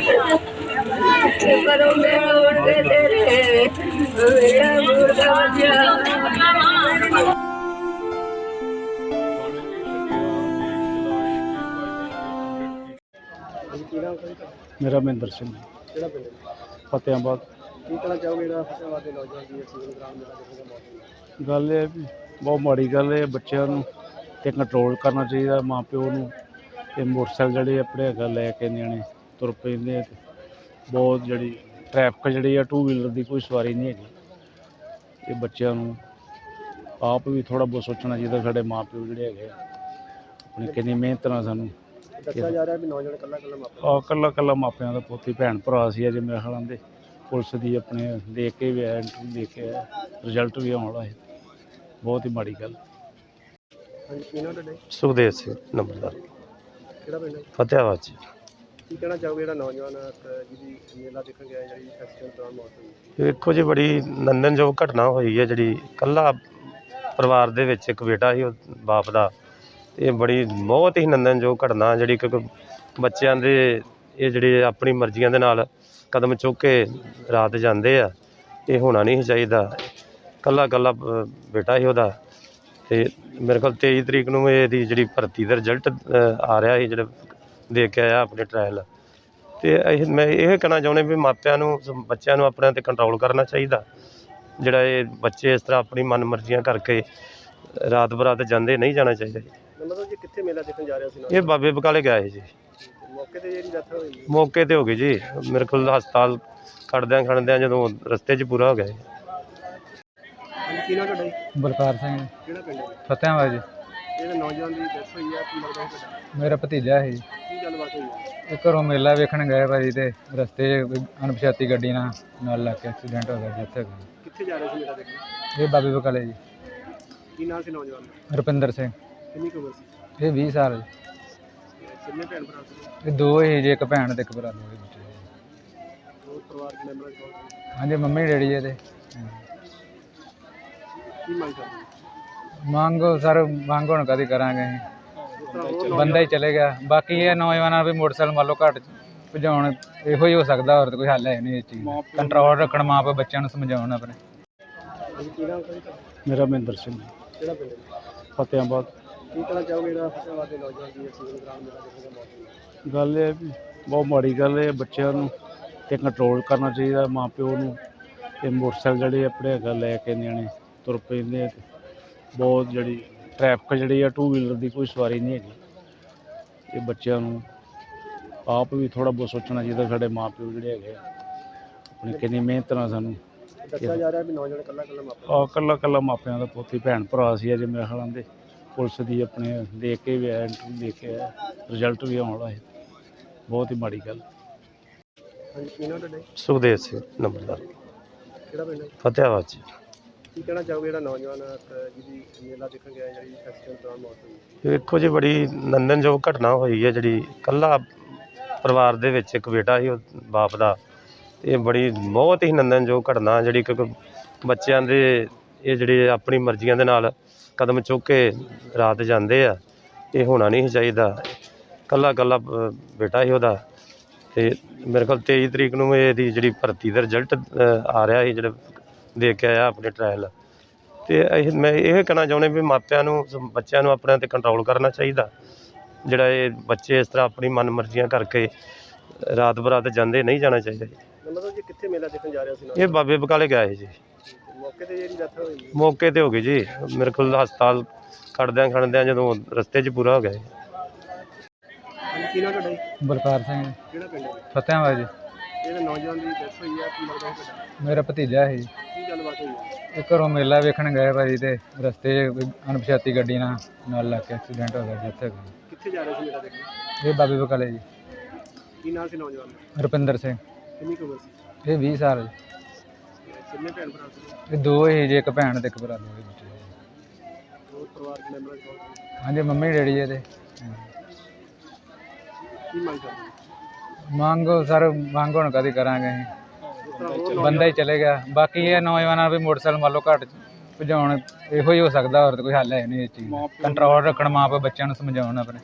ਕਰੋ ਮੇਰਾ ਉੱਤੇ ਤੇਰੇ ਮੇਰਾ ਮੁਰਗਾ ਬੱਚਾ ਮੇਰਾ ਮਹਿੰਦਰ ਸਿੰਘ। ਕਿਹੜਾ ਪਿੰਡ ਫਤਿਆਬਾਦ। ਕੀ ਕਹਿਣਾ ਚਾਹੋਗੇ ਜਿਹੜਾ ਫਤਿਆਬਾਦ ਦੇ ਨੌਜਵਾਨ ਦੀ ਸਿਵਲ ਗ੍ਰਾਮ ਮੇਲਾ ਦੇਖਣ ਦਾ ਮੌਕਾ ਗੱਲ ਇਹ ਹੈ ਵੀ ਬਹੁਤ ਮਾੜੀ ਗੱਲ ਹੈ ਬੱਚਿਆਂ ਨੂੰ ਤੇ ਕੰਟਰੋਲ ਕਰਨਾ ਚਾਹੀਦਾ, ਮਾਂ ਪਿਓ ਨੂੰ। ਤੇ ਮੋਟਰਸਾਈਕਲ ਜਿਹੜੇ ਆਪਣੇ ਹੈਗਾ ਲੈ ਕੇ ਨਿਆਣੇ ਤੁਰ ਪੈਂਦੇ ਆ ਤੇ ਬਹੁਤ ਜਿਹੜੀ ਟ੍ਰੈਫਿਕ ਜਿਹੜੀ ਆ ਟੂ ਵੀਲਰ ਦੀ ਕੋਈ ਸਵਾਰੀ ਨਹੀਂ ਹੈਗੀ। ਇਹ ਬੱਚਿਆਂ ਨੂੰ ਆਪ ਵੀ ਥੋੜਾ ਬਹੁਤ ਸੋਚਣਾ ਚਾਹੀਦਾ ਸਾਡੇ ਮਾਂ ਪਿਓ ਜਿਹੜੇ ਹੈਗੇ ਆ ਆਪਣੀ ਕਿੰਨੀ ਮਿਹਨਤ ਨਾਲ ਸਾਨੂੰ ਦੱਸਿਆ ਜਾ ਰਿਹਾ ਵੀ ਨੌਜਵਾਨ ਕੱਲਾ ਕੱਲਾ ਮਾਪਾ ਆ ਕੱਲਾ ਕੱਲਾ ਮਾਪਿਆਂ ਦਾ ਪੋਤੀ ਭੈਣ ਭਰਾ ਸੀ ਅਜੇ ਮੇਰੇ ਖਿਆਲਾਂ ਦੇ। ਪੁਲਿਸ ਦੀ ਆਪਣੇ ਦੇਖ ਕੇ ਵੀ ਆਇਆ ਇੰਟਰਵਿਊ ਦੇਖ ਕੇ ਆਇਆ ਰਿਜ਼ਲਟ ਵੀ ਆਉਣ ਵਾਲਾ ਹੈ ਬਹੁਤ ਹੀ ਮਾੜੀ ਗੱਲ। ਹਾਂਜੀ ਜੀ? ਸੁਖਦੇਵ ਸਿੰਘ ਨੰਬਰਦਾਰ। ਕਿਹੜਾ ਪਿੰਡ ਹੈ? ਫਤਿਆਬਾਦ ਚ ਕੀ ਕਹਿਣਾ ਚਾਹੋਗੇ ਜਿਹੜਾ ਨੌਜਵਾਨ ਅਹ, ਜਿਹਦੀ ਮੇਲਾ ਦੇਖਣ ਗਿਆ ਜਿਹੜੀ ਐਕਸੀਡੈਂਟ ਦੌਰਾਨ ਮੌਤ ਹੋਈ? ਵੇਖੋ ਜੀ ਬੜੀ ਨੰਦਨਯੋਗ ਘਟਨਾ ਹੋਈ ਹੈ ਜਿਹੜੀ ਇਕੱਲਾ ਪਰਿਵਾਰ ਦੇ ਵਿੱਚ ਇੱਕ ਬੇਟਾ ਸੀ ਉਹ ਬਾਪ ਦਾ। ਇਹ ਬੜੀ ਬਹੁਤ ਹੀ ਨੰਦਨਯੋਗ ਘਟਨਾ ਜਿਹੜੀ ਕਿਉਂਕਿ ਬੱਚਿਆਂ ਦੇ ਇਹ ਜਿਹੜੇ ਆਪਣੀ ਮਰਜ਼ੀਆਂ ਦੇ ਨਾਲ ਕਦਮ ਚੁੱਕ ਕੇ ਰਾਤ ਜਾਂਦੇ ਆ ਇਹ ਹੋਣਾ ਨਹੀਂ ਸੀ ਚਾਹੀਦਾ। ਇਕੱਲਾ ਇਕੱਲਾ ਅ, ਬੇਟਾ ਸੀ ਉਹਦਾ। ਤੇ ਮੇਰੇ ਕੋਲ 23 ਤਰੀਕ ਨੂੰ ਇਹਦੀ ਜਿਹੜੀ ਭਰਤੀ ਦਾ ਰਿਜ਼ਲਟ ਆ ਰਿਹਾ ਸੀ ਜਿਹੜਾ ਦੇਖ ਕੇ ਆਇਆ ਆਪਣੇ ਟ੍ਰਾਇਲ ਤੇ ਇਹ ਮੈਂ ਇਹ ਕਹਿਣਾ ਚਾਹੁੰਦਾ ਵੀ ਮਾਪਿਆਂ ਨੂੰ ਸ- ਬੱਚਿਆਂ ਨੂੰ ਆਪਣੇ ਤੇ ਕੰਟਰੋਲ ਕਰਨਾ ਚਾਹੀਦਾ ਜਿਹੜਾ ਇਹ ਬੱਚੇ ਇਸ ਤਰ੍ਹਾਂ ਆਪਣੀ ਮਨ ਮਰਜ਼ੀਆਂ ਕਰਕੇ ਰਾਤ ਬਰਾਤ ਜਾਂਦੇ ਨਹੀਂ ਜਾਣਾ ਚਾਹੀਦਾ ਜੀ। ਮਤਲਬ ਜੀ ਕਿੱਥੇ ਮੇਲਾ ਦੇਖਣ ਜਾ ਰਿਹਾ ਸੀ ਇਹ ਬਾਬੇ ਬਕਾਲੇ ਗਿਆ ਸੀ ਜੀ ਮੌਕੇ ਤੇ ਜਿਹੜੀ ਡੈਥ ਹੋਈ ਮੌਕੇ ਤੇ ਹੋ ਗਈ ਜੀ ਮੇਰੇ ਕੋਲ ਹਸਪਤਾਲ ਖੜਦਿਆਂ ਖੜਦਿਆਂ ਜਦੋਂ ਰਸਤੇ 'ਚ ਪੂਰਾ ਹੋ ਗਿਆ ਜੀ। ਹਾਂਜੀ ਕੀ ਨਾਮ ਤੁਹਾਡਾ ਜੀ? ਬਲਕਾਰ ਸਿੰਘ ਕਿਹੜਾ ਪਿੰਡ ਹੈ? ਫਤਿਆਬਾਦ ਜੀ ਜਿਹੜਾ ਨੌਜਵਾਨ ਦੀ ਡੈਥ ਹੋਈ ਹੈ ਕੀ ਲੱਗਦਾ ਹੈ ਤੁਹਾਡਾ? ਮੇਰਾ ਭਤੀਜਾ ਸੀ। ਕੀ ਗੱਲਬਾਤ ਹੋਈ ਹੈ ਇਹ ਘਰੋਂ ਮੇਲਾ ਵੇਖਣ ਗਏ ਭਾਜੀ ਤੇ ਰਸਤੇ 'ਚ ਕੋਈ ਅਣਪਛਾਤੀ ਗੱਡੀ ਨਾਲ ਨਾਲ ਲੱਗ ਕੇ ਐਕਸੀਡੈਂਟ ਹੋ ਗਿਆ ਗਈ ਕਿੱਥੇ ਜਾ ਰਹੇ ਸੀ ਮੇਲਾ ਦੇਖਣ? ਇਹ ਬਾਬੇ ਬਕਾਲੇ ਜੀ। ਕੀ ਨਾਮ ਸੀ ਨੌਜਵਾਨ ਦਾ? ਰੁਪਿੰਦਰ ਸਿੰਘ। ਕਿੰਨੀ ਕੁ ਉਮਰ ਸੀ? ਇਹ 20 ਸਾਲ ਜੀ। ਤੇ ਕਿੰਨੇ ਭੈਣ ਭਰਾ ਸੀ? ਇਹ ਦੋ ਹੀ ਜੇ ਇੱਕ ਭੈਣ ਤੇ ਇੱਕ ਭਰਾ ਦੋ ਹੀ ਬੱਚੇ ਜੀ। ਦੋ ਪਰਿਵਾਰ ਦੇ ਮੈਂਬਰਾਂ ਕੌਣ ਹਾਂਜੀ ਮੰਮੀ ਡੈਡੀ ਇਹਦੇ। ਕੀ ਮੰਗ ਕਰਦੇ ਮੰਗੋ ਸਰ ਮੰਗ ਹੁਣ ਕਦੀ ਕਰਾਂਗੇ। ਅਸੀਂ। ਬੰਦਾ ਹੀ ਚਲੇ ਗਿਆ। ਬਾਕੀ ਇਹ ਨੌਜਵਾਨਾਂ ਵੀ ਮੋਟਰਸਾਈਕਲ ਮੰਨ ਲਓ ਘੱਟ ਭਜਾਉਣ ਇਹੋ ਹੀ ਹੋ ਸਕਦਾ ਹੋਰ ਤਾਂ ਕੋਈ ਹੱਲ ਹੈ ਨਹੀਂ ਇਸ ਚੀਜ਼ ਦਾ। ਕੰਟਰੋਲ ਰੱਖਣ ਮਾਂ ਪਿਓ ਬੱਚਿਆਂ ਨੂੰ ਸਮਝਾਉਣ ਆਪਣੇ। ਮੇਰਾ ਮਹਿੰਦਰ ਸਿੰਘ ਕਿਹੜਾ ਪਿੰਡ ਹੈ? ਫਤਿਆਬਾਦ। ਕੀ ਕਹਿਣਾ ਚਾਹੋਗੇ ਜਿਹੜਾ ਫਤਿਆਬਾਦ ਦੇ ਨੌਜਵਾਨ ਦੀ ਸਿਵਲ ਗ੍ਰਾਮ ਮੇਲਾ ਦੇਖਣ ਦਾ ਮੌਕਾ ਮਿਲਿਆ ਗੱਲ ਇਹ ਹੈ ਵੀ ਬਹੁਤ ਮਾੜੀ ਗੱਲ ਹੈ ਬੱਚਿਆਂ ਨੂੰ ਤੇ ਕੰਟਰੋਲ ਕਰਨਾ ਚਾਹੀਦਾ ਮਾਂ ਪਿਓ ਨੂੰ। ਤੇ ਮੋਟਰਸਾਈਕਲ ਜਿਹੜੇ ਆਪਣੇ ਹੈਗਾ ਲੈ ਕੇ ਨਿਆਣੇ ਤੁਰ ਪੈਂਦੇ ਆ ਤੇ ਬਹੁਤ ਜਿਹੜੀ ਟ੍ਰੈਫਿਕ ਜਿਹੜੀ ਆ ਟੂ ਵੀਲਰ ਦੀ ਕੋਈ ਸਵਾਰੀ ਨਹੀਂ ਹੈਗੀ। ਇਹ ਬੱਚਿਆਂ ਨੂੰ ਆਪ ਵੀ ਥੋੜਾ ਬਹੁਤ ਸੋਚਣਾ ਚਾਹੀਦਾ ਸਾਡੇ ਮਾਂ ਪਿਓ ਜਿਹੜੇ ਹੈਗੇ ਆ ਆਪਣੀ ਕਿੰਨੀ ਮਿਹਨਤ ਨਾਲ ਸਾਨੂੰ ਦੱਸਿਆ ਜਾ ਰਿਹਾ ਵੀ ਨੌਜਵਾਨ ਕੱਲਾ ਕੱਲਾ ਮਾਪਾ ਆ ਕੱਲਾ ਕੱਲਾ ਮਾਪਿਆਂ ਦਾ ਪੋਤੀ ਭੈਣ ਭਰਾ ਸੀ ਅਜੇ ਮੇਰੇ ਖਿਆਲਾਂ ਦੇ ਪੁਲਿਸ ਦੀ ਆਪਣੇ ਦੇਖ ਕੇ ਵੀ ਆਇਆ ਇੰਟਰਵਿਊ ਦੇਖ ਕੇ ਆਇਆ ਰਿਜ਼ਲਟ ਵੀ ਆਉਣ ਵਾਲਾ ਹੈ ਬਹੁਤ ਹੀ ਮਾੜੀ ਗੱਲ। ਹਾਂਜੀ ਕੀ ਨਾਮ ਤੁਹਾਡਾ ਜੀ? ਸੁਖਦੇਵ ਸਿੰਘ ਨੰਬਰਦਾਰ। ਕਿਹੜਾ ਪਿੰਡ ਹੈ? ਫਤਿਆਬਾਦ ਚ ਕੀ ਕਹਿਣਾ ਚਾਹੋਗੇ ਜਿਹੜਾ ਨੌਜਵਾਨ ਅਹ, ਜਿਹਦੀ ਮੇਲਾ ਦੇਖਣ ਗਿਆ ਜਿਹੜੀ ਐਕਸੀਡੈਂਟ ਦੌਰਾਨ ਮੌਤ ਹੋਈ? ਵੇਖੋ ਜੀ ਬੜੀ ਨੰਦਨਯੋਗ ਘਟਨਾ ਹੋਈ ਹੈ ਜਿਹੜੀ ਇਕੱਲਾ ਪਰਿਵਾਰ ਦੇ ਵਿੱਚ ਇੱਕ ਬੇਟਾ ਸੀ ਉਹ ਬਾਪ ਦਾ। ਇਹ ਬੜੀ ਬਹੁਤ ਹੀ ਨੰਦਨਯੋਗ ਘਟਨਾ ਜਿਹੜੀ ਕਿਉਂਕਿ ਬੱਚਿਆਂ ਦੇ ਇਹ ਜਿਹੜੇ ਆਪਣੀ ਮਰਜ਼ੀਆਂ ਦੇ ਨਾਲ ਕਦਮ ਚੁੱਕ ਕੇ ਰਾਤ ਜਾਂਦੇ ਆ ਇਹ ਹੋਣਾ ਨਹੀਂ ਸੀ ਚਾਹੀਦਾ। ਇਕੱਲਾ ਇਕੱਲਾ ਅ, ਬੇਟਾ ਸੀ ਉਹਦਾ। ਤੇ ਮੇਰੇ ਕੋਲ 23 ਤਰੀਕ ਨੂੰ ਇਹਦੀ ਜਿਹੜੀ ਭਰਤੀ ਦਾ ਰਿਜ਼ਲਟ ਆ ਰਿਹਾ ਸੀ ਜਿਹੜਾ ਦੇਖ ਕੇ ਆਇਆ ਆਪਣੇ ਟ੍ਰਾਇਲ ਤੇ ਇਹ ਮੈਂ ਇਹ ਕਹਿਣਾ ਚਾਹੁੰਦਾ ਵੀ ਮਾਪਿਆਂ ਨੂੰ ਬੱਚਿਆਂ ਨੂੰ ਆਪਣੇ ਤੇ ਕੰਟਰੋਲ ਕਰਨਾ ਚਾਹੀਦਾ। ਜਿਹੜਾ ਇਹ ਬੱਚੇ ਇਸ ਤਰ੍ਹਾਂ ਆਪਣੀ ਮਨ ਮਰਜ਼ੀਆਂ ਕਰਕੇ ਰਾਤ ਬਰਾਤ ਜਾਂਦੇ ਨਹੀਂ ਜਾਣਾ ਚਾਹੀਦਾ। ਜੀ। ਮਤਲਬ ਜੀ ਕਿੱਥੇ ਮੇਲਾ ਦੇਖਣ ਜਾ ਰਿਹਾ ਸੀ? ਇਹ ਬਾਬੇ ਬਕਾਲੇ ਗਿਆ ਸੀ। ਜੀ ਮੌਕੇ ਤੇ ਜਿਹੜੀ ਡੈਥ ਹੋਈ ਮੌਕੇ ਤੇ ਹੋ ਗਈ ਜੀ। ਮੇਰੇ ਕੋਲ ਹਸਪਤਾਲ ਖੜਦਿਆਂ ਖੜਦਿਆਂ ਜਦੋਂ ਰਸਤੇ 'ਚ ਪੂਰਾ ਹੋ ਗਿਆ। ਜੀ। ਬਲਕਾਰ ਸਿੰਘ। ਕਿਹੜਾ ਪਿੰਡ ਹੈ? ਫਤਿਆਬਾਦ ਜੀ। ਜਿਹੜਾ ਨੌਜਵਾਨ ਦੀ ਡੈਥ ਹੋਈ ਹੈ ਕੀ ਲੱਗਦਾ ਹੈ ਤੁਹਾਡਾ? ਮੇਰਾ ਭਤੀਜਾ ਸੀ। ਕੀ ਗੱਲਬਾਤ ਹੋਈ ਹੈ ਇਹ ਘਰੋਂ ਮੇਲਾ ਵੇਖਣ ਗਏ ਭਾਜੀ ਤੇ ਰਸਤੇ 'ਚ ਕੋਈ ਅਣਪਛਾਤੀ ਗੱਡੀ ਨਾਲ ਨਾਲ ਲੱਗ ਕੇ ਐਕਸੀਡੈਂਟ ਹੋ ਗਿਆ ਗਈ ਕਿੱਥੇ ਜਾ ਰਹੇ ਸੀ ਮੇਲਾ ਦੇਖਣ? ਇਹ ਬਾਬੇ ਬਕਾਲੇ ਜੀ। ਕੀ ਨਾਮ ਸੀ ਨੌਜਵਾਨ ਦਾ? ਰੁਪਿੰਦਰ ਸਿੰਘ। ਕਿੰਨੀ ਕੁ ਉਮਰ ਸੀ? ਇਹ 20 ਸਾਲ ਜੀ। ਕਿੰਨੇ ਭੈਣ ਭਰਾ ਸੀ? ਇਹ ਦੋ ਹੀ ਜੇ ਇੱਕ ਭੈਣ ਤੇ ਇੱਕ ਭਰਾ ਦੋ ਹੀ ਬੱਚੇ ਜੀ। ਦੋ ਪਰਿਵਾਰ ਦੇ ਮੈਂਬਰਾਂ ਦੀ ਕੌਣ ਸੀ? ਹਾਂਜੀ ਮੰਮੀ ਡੈਡੀ ਇਹਦੇ। ਕੀ ਮੰਗ ਕਰਦੇ ਮੰਗੋ ਸਰ ਮੰਗ ਹੁਣ ਕਦੀ ਕਰਾਂਗੇ ਅਸੀਂ। ਬੰਦਾ ਹੀ ਚਲੇ ਗਿਆ। ਬਾਕੀ ਇਹ ਨੌਜਵਾਨਾਂ ਵੀ ਮੋਟਰਸਾਈਕਲ ਮੰਨ ਲਓ ਘੱਟ ਭਜਾਉਣ ਇਹੋ ਹੀ ਹੋ ਸਕਦਾ ਹੋਰ ਤਾਂ ਕੋਈ ਹੱਲ ਹੈ ਨਹੀਂ ਇਸ ਚੀਜ਼ ਕੰਟਰੋਲ ਰੱਖਣ ਮਾਂ ਪਿਓ ਬੱਚਿਆਂ ਨੂੰ ਸਮਝਾਉਣ ਆਪਣੇ।